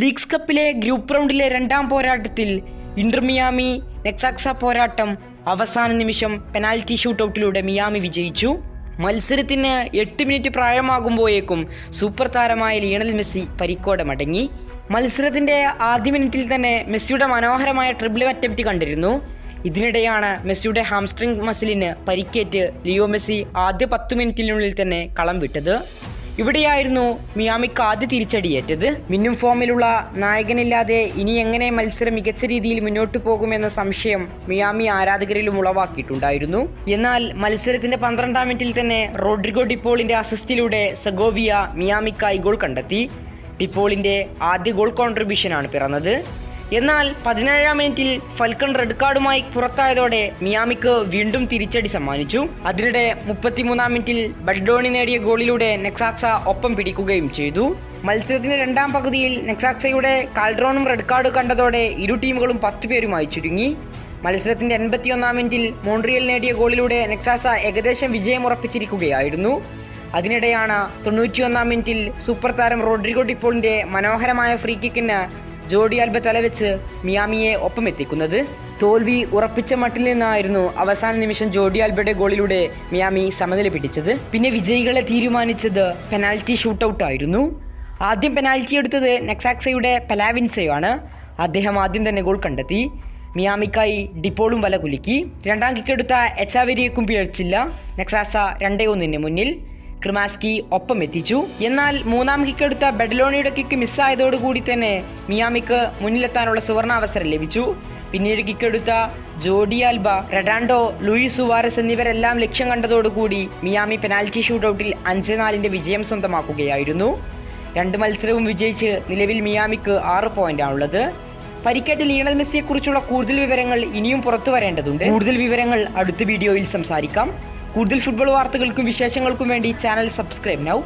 Leagues കപ്പിലെ group റൗണ്ടിലെ രണ്ടാം പോരാട്ടത്തിൽ Inter Miami നെക്സാക്സ പോരാട്ടം അവസാന നിമിഷം പെനാൽറ്റി ഷൂട്ടൗട്ടിലൂടെ മിയാമി വിജയിച്ചു. മത്സരത്തിന് എട്ട് മിനിറ്റ് പ്രായമാകുമ്പോഴേക്കും സൂപ്പർ താരമായ ലിയണൽ മെസ്സി പരിക്കോടെ മടങ്ങി മത്സരത്തിന്റെ ആദ്യ മിനിറ്റിൽ തന്നെ മെസ്സിയുടെ മനോഹരമായ ട്രിബിൾ അറ്റംപ്റ്റ് കണ്ടിരുന്നു. ഇതിനിടെയാണ് മെസ്സിയുടെ ഹാംസ്ട്രിങ് മസിലിന് പരിക്കേറ്റ് ലിയോ മെസ്സി ആദ്യ പത്ത് മിനിറ്റിനുള്ളിൽ തന്നെ കളം വിട്ടത്. ഇവിടെയായിരുന്നു മിയാമിക്ക് ആദ്യ തിരിച്ചടിയേറ്റത്. മിന്നും ഫോമിലുള്ള നായകനില്ലാതെ ഇനി എങ്ങനെ മത്സരം മികച്ച രീതിയിൽ മുന്നോട്ട് പോകുമെന്ന സംശയം മിയാമി ആരാധകരിലും ഉളവാക്കിയിട്ടുണ്ടായിരുന്നു. എന്നാൽ മത്സരത്തിന്റെ പന്ത്രണ്ടാം മിനിറ്റിൽ തന്നെ റോഡ്രിഗോ ഡിപ്പോളിന്റെ അസിസ്റ്റിലൂടെ സഗോവിയ മിയാമിക്കായി ഗോൾ കണ്ടെത്തി. ഡിപ്പോളിന്റെ ആദ്യ ഗോൾ കോൺട്രിബ്യൂഷനാണ് പിറന്നത്. എന്നാൽ പതിനേഴാം മിനിറ്റിൽ ഫൽക്കൺ റെഡ് കാർഡുമായി പുറത്തായതോടെ മിയാമിക്ക് വീണ്ടും തിരിച്ചടി സമ്മാനിച്ചു. അതിനിടെ മുപ്പത്തിമൂന്നാം മിനിറ്റിൽ ബഡ്ഡോണി നേടിയ ഗോളിലൂടെ നെക്സാക്സ ഒപ്പം പിടിക്കുകയും ചെയ്തു. മത്സരത്തിന്റെ രണ്ടാം പകുതിയിൽ നെക്സാക്സയുടെ കാൽഡ്രോണും റെഡ് കാർഡ് കണ്ടതോടെ ഇരു ടീമുകളും പത്ത് പേരുമായി ചുരുങ്ങി. മത്സരത്തിന്റെ എൺപത്തിയൊന്നാം മിനിറ്റിൽ മോൺട്രിയൽ നേടിയ ഗോളിലൂടെ നെക്സാസ ഏകദേശം വിജയം ഉറപ്പിച്ചിരിക്കുകയായിരുന്നു. അതിനിടെയാണ് തൊണ്ണൂറ്റിയൊന്നാം മിനിറ്റിൽ സൂപ്പർ താരം റോഡ്രിഗോ ഡിപ്പോളിന്റെ മനോഹരമായ ഫ്രീ കിക്കിന് ജോഡി ആൽബ തലവെച്ച് മിയാമിയെ ഒപ്പമെത്തിക്കുന്നത്. തോൽവി ഉറപ്പിച്ച മട്ടിൽ നിന്നായിരുന്നു അവസാന നിമിഷം ജോഡി ആൽബയുടെ ഗോളിലൂടെ മിയാമി സമനില പിടിച്ചത്. പിന്നെ വിജയികളെ തീരുമാനിച്ചത് പെനാൽറ്റി ഷൂട്ടൗട്ട് ആയിരുന്നു. ആദ്യം പെനാൽറ്റി എടുത്തത് നെക്സാക്സയുടെ പെലാവിൻസയാണ്. അദ്ദേഹം ആദ്യം തന്നെ ഗോൾ കണ്ടെത്തി. മിയാമിക്കായി ഡിപ്പോളും വല കുലുക്കി. രണ്ടാം കിക്കെടുത്ത എച്ചാവരിയേക്കും പിഴച്ചില്ല. നെക്സാസ രണ്ടേ ഒന്നിന് മുന്നിൽ. ക്രിമാസ്കി ഒപ്പം എത്തിച്ചു എന്നാൽ മൂന്നാം കിക്കെടുത്ത ബെഡലോണിയുടെ കിക്ക് മിസ്സായതോടുകൂടി തന്നെ മിയാമിക്ക് മുന്നിലെത്താനുള്ള സുവർണാവസരം ലഭിച്ചു. പിന്നീട് കിക്കെടുത്ത Jordi Alba Redondo Luis Suarez എന്നിവരെല്ലാം ലക്ഷ്യം കണ്ടതോടുകൂടി മിയാമി പെനാൽറ്റി ഷൂട്ടൌട്ടിൽ അഞ്ച് നാലിന്റെ വിജയം സ്വന്തമാക്കുകയായിരുന്നു. രണ്ട് മത്സരവും വിജയിച്ച് നിലവിൽ മിയാമിക്ക് ആറ് പോയിന്റാണുള്ളത്. പരിക്കേറ്റ ലീണൽ മെസ്സിയെക്കുറിച്ചുള്ള കൂടുതൽ വിവരങ്ങൾ ഇനിയും പുറത്തു വരേണ്ടതുണ്ട് കൂടുതൽ വിവരങ്ങൾ അടുത്ത വീഡിയോയിൽ സംസാരിക്കാം. കൂടുതൽ ഫുട്ബോൾ വാർത്തകൾക്കും വിശേഷങ്ങൾക്കും വേണ്ടി ചാനൽ സബ്സ്ക്രൈബ് നൗ